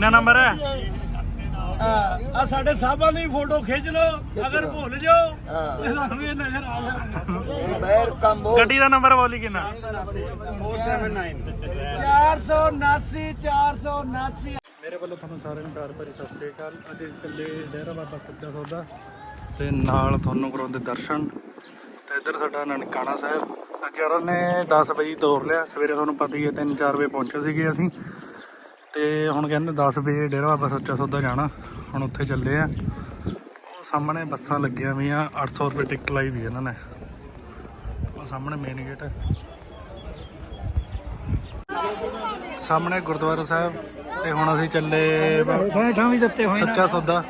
ਕਿੰਨਾ ਨੰਬਰ ਹੈ? ਆ ਸਾਡੇ ਸਾਹਿਬਾਂ ਦੀ ਫੋਟੋ ਖਿੱਚ ਲਓ ਅਗਰ ਭੁੱਲ ਜਾਓ ਇਹ ਤੁਹਾਨੂੰ ਵੀ ਨਜ਼ਰ ਆ ਜਾਣਾ। ਬੈਰ ਕੰਬੋ ਗੱਡੀ ਦਾ ਨੰਬਰ ਬੋਲੀ ਕਿੰਨਾ? 479 479 ਮੇਰੇ ਵੱਲੋਂ ਤੁਹਾਨੂੰ ਸਾਰਿਆਂ ਨੂੰ ਪਿਆਰ ਭਰੀ ਸਤਿ ਸ੍ਰੀ ਅਕਾਲ। ਅੱਜ ਇਕੱਲੇ ਡੇਰਾ ਬਾਬਾ ਸੱਚਾ ਸੌਦਾ ਤੇ ਨਾਲ ਤੁਹਾਨੂੰ ਕਰਾਉਂਦੇ ਦਰਸ਼ਨ। ਤੇ ਇੱਧਰ ਸਾਡਾ ਨਨਕਾਣਾ ਸਾਹਿਬ। ਅੱਜ ਯਾਰਾਂ ਨੇ 10 ਵਜੇ ਤੋਰ ਲਿਆ। ਸਵੇਰੇ ਤੁਹਾਨੂੰ ਪਤਾ ਹੀ ਹੈ 3-4 ਵਜੇ ਪਹੁੰਚੇ ਸੀਗੇ ਅਸੀਂ। ਤੇ ਹੁਣ ਕਹਿੰਦੇ 10 ਵਜੇ ਡੇਰਾ ਬਾਬਾ ਸੱਚਾ ਸੌਦਾ ਜਾਣਾ। ਹੁਣ ਉੱਥੇ ਚੱਲੇ ਆ। ਉਹ ਸਾਹਮਣੇ ਬੱਸਾਂ ਲੱਗੀਆਂ ਹੋਈਆਂ 800 ਰੁਪਏ ਟਿਕਟ ਲਾਈ ਵੀ ਇਹਨਾਂ ਨੇ। ਉਹ ਸਾਹਮਣੇ ਮੇਨ ਗੇਟ ਸਾਹਮਣੇ ਗੁਰਦੁਆਰਾ ਸਾਹਿਬ ਤੇ ਹੁਣ ਅਸੀਂ ਚੱਲੇ ਠਾਂ ਵੀ ਦਿੱਤੇ ਹੋਏ ਸੱਚਾ ਸੌਦਾ।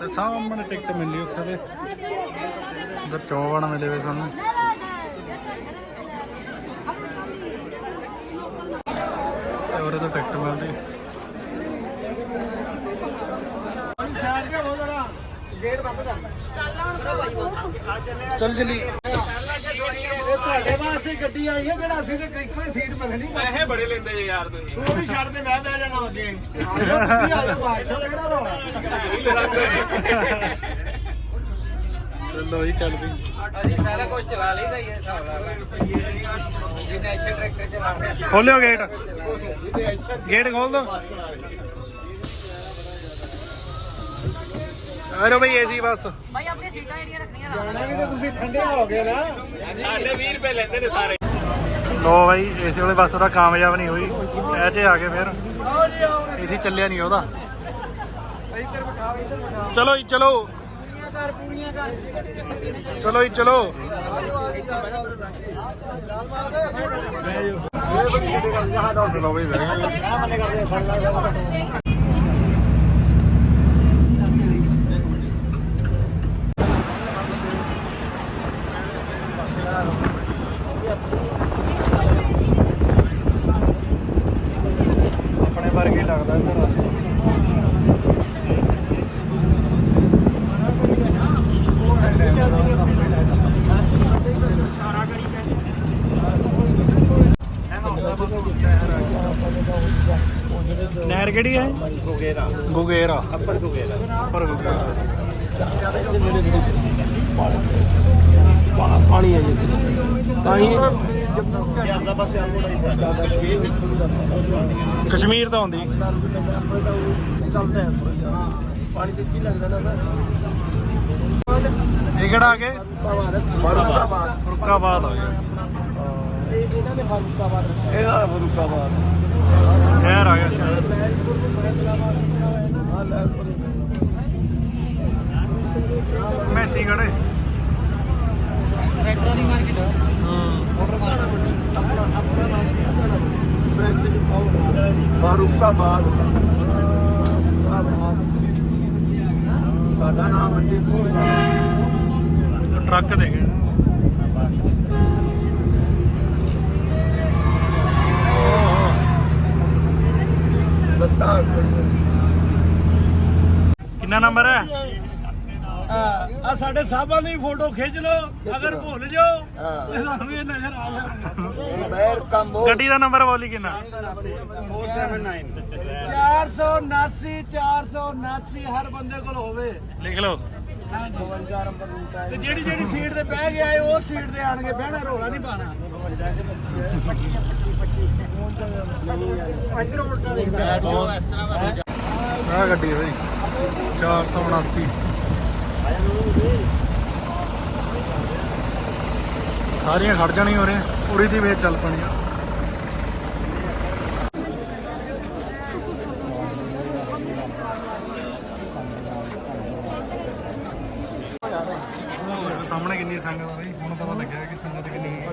ਤੇ ਸਾਹਮਣੇ ਟਿਕਟ ਮਿਲੀ ਉੱਥੇ ਦੇ। ਉਧਰ ਚੌਵਣ ਮਿਲੇ ਵੇ ਸਾਨੂੰ। ਮਿਲਦੀ ਸਾਈਡ ਕੇ ਹੋ ਜਰਾ ਗੇਟ ਬੰਦ ਕਰ ਚੱਲ ਚਲੀ। ਇਹ ਤੁਹਾਡੇ ਵਾਸਤੇ ਗੱਡੀ ਆਈ ਹੈ ਜਿਹੜਾ ਅਸੀਂ ਤੇ ਇੱਕੋ ਹੀ ਸੀਟ ਮਿਲਣੀ ਪੈਸੇ ਬੜੇ ਲੈਂਦੇ ਯਾਰ ਤੁਸੀਂ। ਤੂੰ ਵੀ ਛੱਡ ਦੇ ਮੈਂ ਬਹਿ ਜਾਣਾ ਅੱਗੇ। ਆਜੋ ਤੁਸੀਂ ਆਜੋ ਬਾਦਸ਼ਾਹ ਕਿਹੜਾ ਚਲੋ ਜੀ ਚੱਲ ਵੀ। ਅਸੀਂ ਸਾਰਾ ਕੁਝ ਚਲਾ ਲਈਦਾ ਹੀ ਹੈ ਹਿਸਾਬ ਨਾਲ ਜੀ ਨੈਸ਼ਨਲ ਟਰੈਕਟਰ ਚਲਾਉਂਦੇ ਖੋਲਿਓ ਗੇਟ ਗੇਟ ਖੋਲ ਦੋ। ਅਰੇ ਬਈ ਏਸੀ ਬਸ। ਭਾਈ ਆਪਣੀ ਸੀਟਾਂ ਜਿਹੜੀਆਂ ਰੱਖਣੀਆਂ ਨਾ। ਜਾਣਾ ਵੀ ਤਾਂ ਤੁਸੀਂ ਠੰਡੇ ਹੋਗੇ ਨਾ। ਲੋ ਬਾਈ ਏਸੀ ਵਾਲੇ ਬੱਸ ਦਾ ਕਾਮਯਾਬ ਨਹੀਂ ਹੋਈ। ਇਹ ਚ ਆ ਕੇ ਫਿਰ। ਏਸੀ ਚੱਲਿਆ ਨਹੀਂ ਉਹਦਾ। ਚਲੋ ਜੀ ਚਲੋ। ਚਲੋ ਜੀ ਚਲੋ। ਚਲੋ ਬਈ ਬਹਿ ਆਪਣੇ ਵਰਗੇ ਹੀ ਲੱਗਦਾ ਇੱਧਰ ਆ ਨਹਿਰ ਕਿਹੜੀ ਹੈ? ਗੁਗੇਰਾ। ਗੁਗੇਰਾ। ਅੱਪਰ ਗੁਗੇਰਾ। ਅੱਪਰ ਗੁਗੇਰਾ। ਪਾਣੀ ਹੈ ਜੀ। ਤਾਂ ਹੀ ਕਸ਼ਮੀਰ ਤੋਂ ਆਉਂਦੀ ਪਾਣੀ ਤੇ ਕੀ ਲੱਗਦਾ ਨਾ ਇਹ ਕਿਹੜਾ ਆ ਕੇ? ਫਰੂਕਾਬਾਦ ਫਰੁੱਕਾਬਾਦ ਆ ਗਿਆ ਇਹ ਇਹਨਾਂ ਨੇ ਫਰੂਕਾਬਾਦ ਇਹਦਾ ਫਰੂਕਾਬਾਦ ਸ਼ਹਿਰ ਆ ਗਿਆ ਸ਼ਹਿਰ। ਮੈਸੀ ਖੜੇ। ਇਲੈਕਟ੍ਰੋਨਿਕ ਮਾਰਕੀਟ ਆਰਡਰ ਫਰੂਕਾਬਾਦ ਸਾਡਾ ਨਾਮ ਮੰਡੀ ਕੋਲ ਟਰੱਕ ਦੇ ਗਏ। ਕਿੰਨਾ ਨੰਬਰ ਹੈ? ਆ ਸਾਡੇ ਸਾਹਿਬਾਂ ਦੀ ਫੋਟੋ ਖਿੱਚ ਲਓ ਅਗਰ ਭੁੱਲ ਜਾਓ ਇਹ ਤੁਹਾਨੂੰ ਵੀ ਨਜ਼ਰ ਆ ਜਾਣਾ। ਬੈਰ ਕੰਬੋ ਗੱਡੀ ਦਾ ਨੰਬਰ ਬੋਲੀ ਕਿੰਨਾ? 479 479 ਹਰ ਬੰਦੇ ਕੋਲ ਹੋਵੇ। ਲਿਖ ਲਓ। ਤੇ ਜਿਹੜੀ ਜਿਹੜੀ ਸੀਟ ਤੇ ਬਹਿ ਗਿਆ ਹੈ ਉਹ ਸੀਟ ਤੇ ਆਣ ਕੇ ਬਹਿਣਾ ਰੋਲਾ ਨਹੀਂ ਪਾਣਾ। ਆਹ ਗੱਡੀ ਹੈ ਬਈ। 479 ਸਾਰੀਆਂ ਖੜ ਜਾਣੀਆਂ ਉਰੇ, ਉਰੀ ਦੀ ਵੇਚ ਚੱਲ ਪਣੀਆਂ ਸਾਹਮਣੇ ਕਿੰਨੀ ਸੰਗਤ ਆ ਬਈ, ਹੁਣ ਪਤਾ ਲੱਗਿਆ ਕਿ ਸੰਗਤ ਕਿੰਨੀ ਹੈ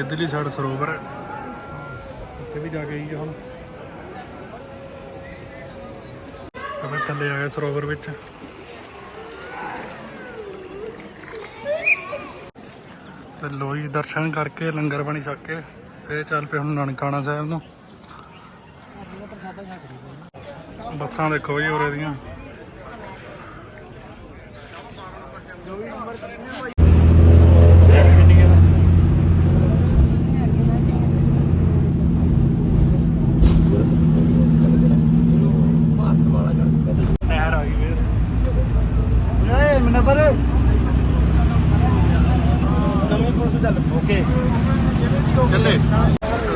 ਇਧਰਲੀ ਸਾਈਡ ਸਰੋਵਰ ਉੱਥੇ ਵੀ ਜਾ ਕੇ ਆਈਏ ਹੁਣ। ਆਪਾਂ ਥੱਲੇ ਆ ਗਏ ਸਰੋਵਰ ਵਿੱਚ। ਤੇ ਲੋਈ ਦਰਸ਼ਨ ਕਰਕੇ ਲੰਗਰ ਪਾਣੀ ਛਕ ਕੇ ਫੇਰ ਚੱਲ ਪਏ ਹੁਣ ਨਨਕਾਣਾ ਸਾਹਿਬ ਨੂੰ। ਬੱਸਾਂ ਦੇਖੋ ਜੀ ਉਰੇ ਦੀਆਂ ਨਹਿਰ ਆ ਗਈ ਫੇਰ ਏ ਮਨਬਰ ਚਲੋ ਕੋਸ ਚੱਲ ਓਕੇ ਚੱਲੇ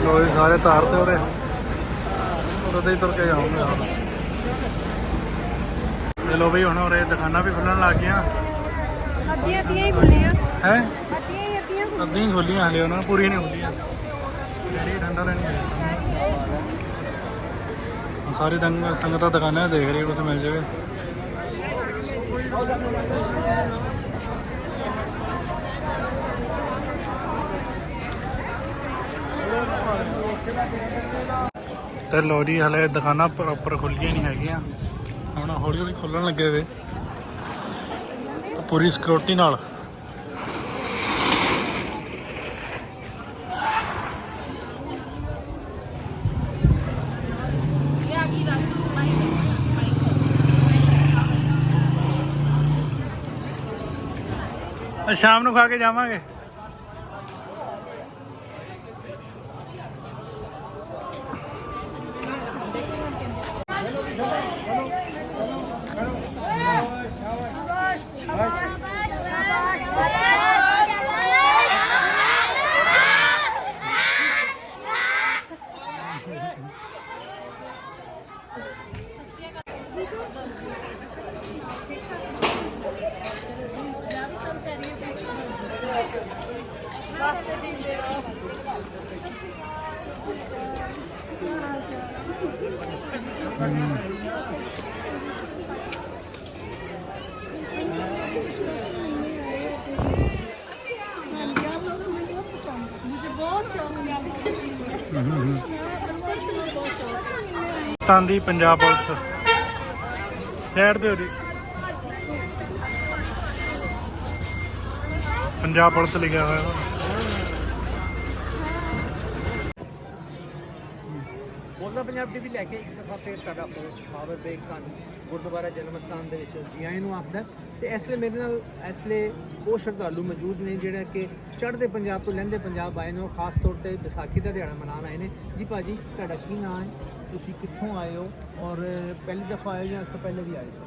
ਲੋਈ ਸਾਰੇ ਤਾਰ ਤੇ ਉਰੇ ਉਹਦੇ ਹੀ ਤੁਰ ਕੇ ਜਾਉਂਗੇ ਆਪ ਤੇ ਲੋ ਬਈ ਦੁਕਾਨਾਂ ਵੀ ਖੁੱਲਣ ਲੱਗ ਗਈਆਂ। ਅੱਧੀਆਂ ਅੱਧੀਆਂ ਹੀ ਖੁੱਲੀਆਂ। ਹੈ? ਅੱਧੀਆਂ ਹੀ ਅੱਧੀਆਂ ਅੱਧੀਆਂ ਖੁੱਲੀਆਂ ਹਲੇ ਉਹਨਾਂ ਨੂੰ ਪੂਰੀਆਂ ਨਹੀਂ ਖੁੱਲੀਆਂ ਜਿਹੜੀ ਠੰਡਾ ਲੈਣੀ ਹੈ ਸਾਰੀ ਦੰਗ ਸੰਗਤਾਂ ਦੁਕਾਨਾਂ ਦੇਖ ਰਹੀ ਕੁਝ ਮਿਲ ਜਾਵੇ। ਤੇ ਲੋ ਜੀ ਹਲੇ ਦੁਕਾਨਾਂ ਪ੍ਰੋਪਰ ਖੁੱਲੀਆਂ ਨਹੀਂ ਹੈਗੀਆਂ। ਹੁਣ ਹੌਲੀ ਹੌਲੀ ਖੁੱਲਣ ਲੱਗੇ ਵੇ। ਪੂਰੀ ਸਿਕਿਉਰਿਟੀ ਨਾਲ। ਸ਼ਾਮ ਨੂੰ ਖਾ ਕੇ ਜਾਵਾਂਗੇ। ਤਾਂਦੀ ਪੰਜਾਬ ਪੁਲਿਸ। ਸਾਈਡ ਤੇ ਉਹਦੀ ਪੰਜਾਬ ਪੁਲਿਸ ਲਿਖਿਆ ਹੋਇਆ ਵਾ। ਬੋਲਦਾ ਪੰਜਾਬ ਟੀਵੀ ਲੈ ਕੇ ਇੱਕ ਦਫਾ ਫੇਰ ਤੁਹਾਡਾ ਹੋਸਟ ਬਾਬਾ ਬੇਗ ਗੁਰਦੁਆਰਾ ਜਨਮ ਸਥਾਨ ਦੇ ਵਿੱਚ। ਜੀ ਆਇਆਂ ਨੂੰ ਆਖਦਾ ਤੇ ਇਸ ਲਈ ਮੇਰੇ ਨਾਲ ਇਸ ਲਈ ਉਹ ਸ਼ਰਧਾਲੂ ਮੌਜੂਦ ਨੇ ਜਿਹੜਾ ਕਿ ਚੜ੍ਹਦੇ ਪੰਜਾਬ ਤੋਂ ਲਹਿੰਦੇ ਪੰਜਾਬ ਆਏ ਨੇ ਖਾਸ ਤੌਰ ਤੇ ਵਿਸਾਖੀ ਦਾ ਦਿਹਾੜਾ ਮਨਾਉਣ ਆਏ ਨੇ। ਜੀ ਭਾਜੀ ਤੁਹਾਡਾ ਕੀ ਨਾਮ ਹੈ? ਤੁਸੀਂ ਕਿੱਥੋਂ ਆਏ ਹੋ? ਔਰ ਪਹਿਲੀ ਦਫਾ ਆਏ ਜਾਂ ਇਸ ਤੋਂ ਪਹਿਲੇ ਵੀ ਆਏ ਹੋ?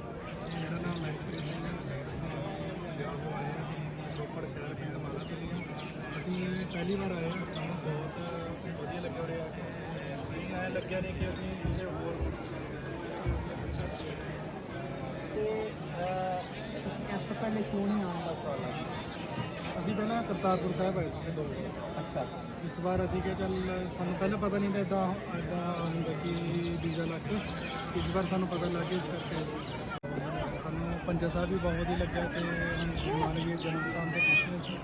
ਮੇਰਾ ਨਾਮ ਮਹਿਕਪ੍ਰੀਤ ਸਿੰਘ ਹੈ ਅਸੀਂ ਪੰਜਾਬ ਤੋਂ ਆਏ ਹਾਂ ਰੋਪੜ ਸ਼ਹਿਰ ਪਿੰਡ ਮਾਲਾ ਚਲੀ ਅਸੀਂ ਪਹਿਲੀ ਵਾਰ ਆਏ ਹਾਂ ਸਾਨੂੰ ਬਹੁਤ ਵਧੀਆ ਲੱਗਿਆ ਆ ਕੇ। ਐਂ ਲੱਗਿਆ ਨਹੀਂ ਕਿ ਅਸੀਂ ਕਿਸੇ ਹੋਰ ਤੇ ਤੁਸੀਂ ਇਸ ਤੋਂ ਪਹਿਲੇ ਕਿਉਂ ਨਹੀਂ ਆਉਣ ਦਾ ਪ੍ਰੋਬਲਮ ਅਸੀਂ ਪਹਿਲਾਂ ਕਰਤਾਰਪੁਰ ਸਾਹਿਬ ਆਏ ਸੀ ਦੋ ਵਾਰ। ਅੱਛਾ। ਇਸ ਵਾਰ ਅਸੀਂ ਕਿਹਾ ਚੱਲ ਸਾਨੂੰ ਪਹਿਲਾਂ ਪਤਾ ਨਹੀਂ ਤਾਂ ਇਦਾਂ ਇਦਾਂ ਹੁੰਦਾ ਕਿ ਵੀਜ਼ਾ ਲੱਗ ਕੇ ਇਸ ਵਾਰ ਸਾਨੂੰ ਪਤਾ ਲੱਗ ਗਿਆ ਇਸ ਕਰਕੇ ਸਾਨੂੰ ਪੰਜਾ ਸਾਹਿਬ ਵੀ ਬਹੁਤ ਵਧੀਆ ਲੱਗਿਆ ਤੇ ਦੇਵ ਜਨਮ ਸਥਾਨ ਤੇ ਪਹੁੰਚੇ ਸੀ।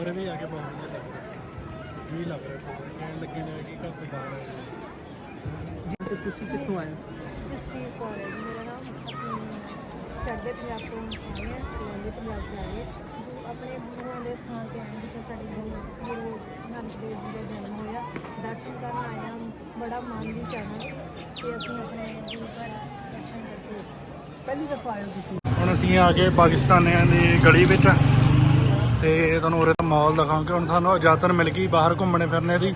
ਉਰੇ ਵੀ ਆ ਕੇ ਬਹੁਤ ਵਧੀਆ ਲੱਗਿਆ ਜੀ ਲੱਗ ਰਿਹਾ ਲੱਗੇ ਨੇ ਕਿ ਘਰ ਤੋਂ ਬਾਹਰ ਆਏ ਜੀ ਤੁਸੀਂ ਕਿੱਥੋਂ ਆਏ? ਹੋ ਜਸਵੀਰ ਕੌਰ ਹੈ ਜੀ ਮੇਰਾ ਨਾਮ। ਅਸੀਂ ਚੜ੍ਹਦੇ ਪੰਜਾਬ ਤੋਂ ਆਏ ਹਾਂ ਲੈਂਦੇ ਪੰਜਾਬ ਚ ਆਏ ਹਾਂ। ਆਪਣੇ ਗੁਰੂਆਂ ਦੇ ਸਥਾਨ ਤੇ ਆਏ ਜਿੱਥੇ ਸਾਡੇ ਗੁਰੂ ਗੁਰੂ ਨਾਨਕ ਦੇਵ ਜੀ ਦਾ ਜਨਮ ਹੋਇਆ। ਦਰਸ਼ਨ ਕਰਨ ਆਏ ਹਾਂ ਬੜਾ ਮਨ ਵੀ ਚਾਹਨਾ ਕਿ ਅਸੀਂ ਆਪਣੇ ਗੁਰੂ ਘਰ ਦਰਸ਼ਨ ਕਰਕੇ ਪਹਿਲੀ ਦਫਾ ਆਏ ਤੁਸੀਂ। ਹੁਣ ਅਸੀਂ ਆ ਗਏ ਪਾਕਿਸਤਾਨੀਆਂ ਦੀ ਗਲੀ ਵਿੱਚ ਤੇ ਤੁਹਾਨੂੰ ਉਰੇ ਦਾ ਮਾਹੌਲ ਦਿਖਾਉਂਗੇ। ਹੁਣ ਸਾਨੂੰ ਇਜਾਜ਼ਤ ਮਿਲ ਗਈ, ਬਾਹਰ ਘੁੰਮਣੇ ਫਿਰਨੇ ਦੀ।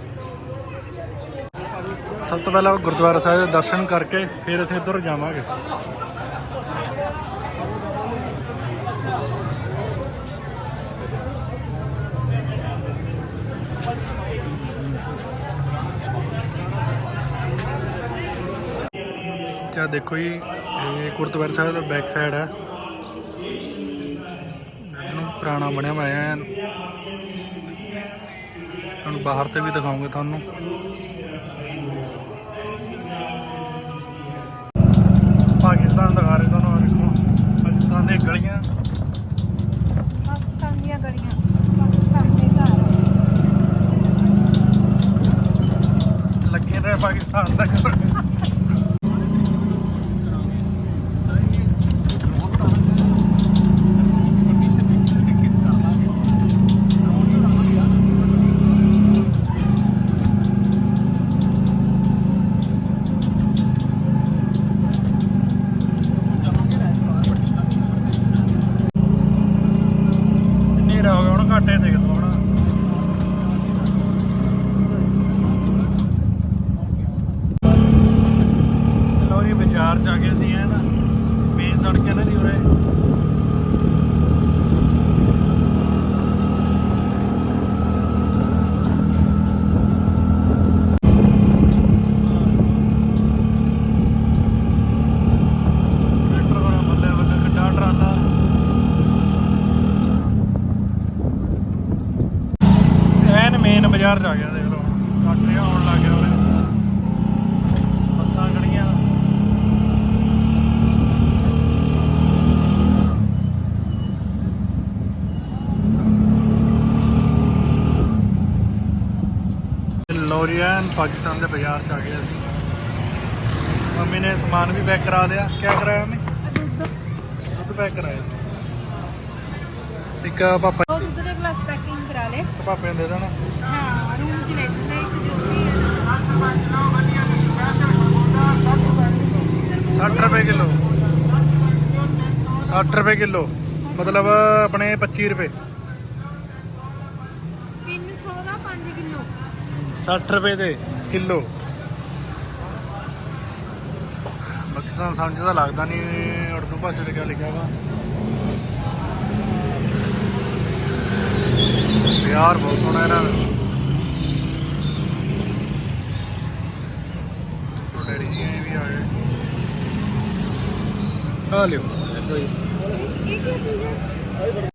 ਸਭ ਤੋਂ ਪਹਿਲਾਂ ਗੁਰਦੁਆਰਾ ਸਾਹਿਬ ਦੇ ਦਰਸ਼ਨ ਕਰਕੇ ਫਿਰ ਅਸੀਂ ਇੱਧਰ ਜਾਵਾਂਗੇ। ਕਿਆ ਦੇਖੋ ਜੀ ਇਹ ਗੁਰਦੁਆਰਾ ਸਾਹਿਬ ਦਾ ਬੈਕ ਸਾਈਡ ਹੈ ਇਹਨੂੰ ਪੁਰਾਣਾ ਬਣਿਆ ਹੋਇਆ ਹੈ। ਹੁਣ ਬਾਹਰ ਤੇ ਵੀ ਦਿਖਾਉਂਗੇ ਤੁਹਾਨੂੰ। ਪਾਕਿਸਤਾਨ ਦਿਖਾ ਰਹੇ ਤੁਹਾਨੂੰ ਦੇਖੋ। ਪਾਕਿਸਤਾਨ ਦੀਆਂ ਗਲੀਆਂ। ਪਾਕਿਸਤਾਨ ਦੀਆਂ ਗਲੀਆਂ ਪਾਕਿਸਤਾਨ ਦੇ ਘਰ। ਲੱਗੇ ਰਹੇ ਪਾਕਿਸਤਾਨ ਦਾ ਘਰ। ਹਨੇਰਾ ਹੋ ਗਿਆ ਹੁਣ ਘਾਟੇ ਦੇਖ ਲਓ ਹੁਣ ਲੋ ਜੀ ਬਾਜ਼ਾਰ ਚ ਆ ਗਏ ਸੀ ਹੈ ਨਾ ਮੇਨ ਸੜਕ ਹੈ ਨਾ ਜੀ ਉਰੇ ਟਰੈਕਟਰ ਵਾਲਾ ਬੱਲੇ ਬੱਲੇ ਕਿੱਡਾ ਟਰਾਲਾ ਐਨ ਚ ਆ ਗਿਆ ਦੇਖ ਲਓ। ਫੈਕਟਰੀਆਂ ਆਉਣ ਲੱਗ ਗਿਆ ਉਰੇ। ਬੱਸਾਂ ਖੜੀਆਂ। ਲੋਰੀਅਨ ਪਾਕਿਸਤਾਨ ਦੇ ਬਾਜ਼ਾਰ ਚ ਆ ਗਏ ਅਸੀਂ। ਮੰਮੀ ਨੇ ਸਮਾਨ ਵੀ ਪੈਕ ਕਰਾ ਲਿਆ। ਕੀ ਕਰਾਇਆ ਮੰਮੀ? ਦੁੱਧ ਪੈਕ ਕਰਾਇਆ। ਇੱਕ ਪਾਪਾ ਦੁੱਧ ਦੇ ਗਲਾਸ ਪੈਕਿੰਗ ਕਰਾ ਲੇ ਪਾਪੇ ਨੂੰ ਦੇ ਦੇਣਾ ਹਾਂ ਰੂਮ ਚ ਲੈ ਜੂਗਾ ਇੱਕ ਜੁੱਤੀ ਹੈ 60 ਰੁਪਏ ਕਿਲੋ। 60 ਰੁਪਏ ਕਿਲੋ। ਮਤਲਬ ਆਪਣੇ 25 ਰੁਪਏ। 300 ਦਾ 5 ਕਿਲੋ। 60 ਰੁਪਏ ਦੇ ਕਿਲੋ। ਬਾਕੀ ਸਾਨੂੰ ਸਮਝ ਤਾਂ ਲੱਗਦਾ ਨਹੀਂ ਉਰਦੂ ਭਾਸ਼ਾ 'ਚ ਕਿਆ ਲਿਖਿਆ ਵਾ। ਯਾਰ ਬਹੁਤ ਸੋਹਣਾ ਇਹਨਾਂ ਦਾ ਤੋਂ ਡੈਡੀ ਜੀ ਇਹ ਵੀ ਆ ਗਏ ਆ ਲਿਓ। ਇਹ ਕੀ ਚੀਜ਼ ਹੈ?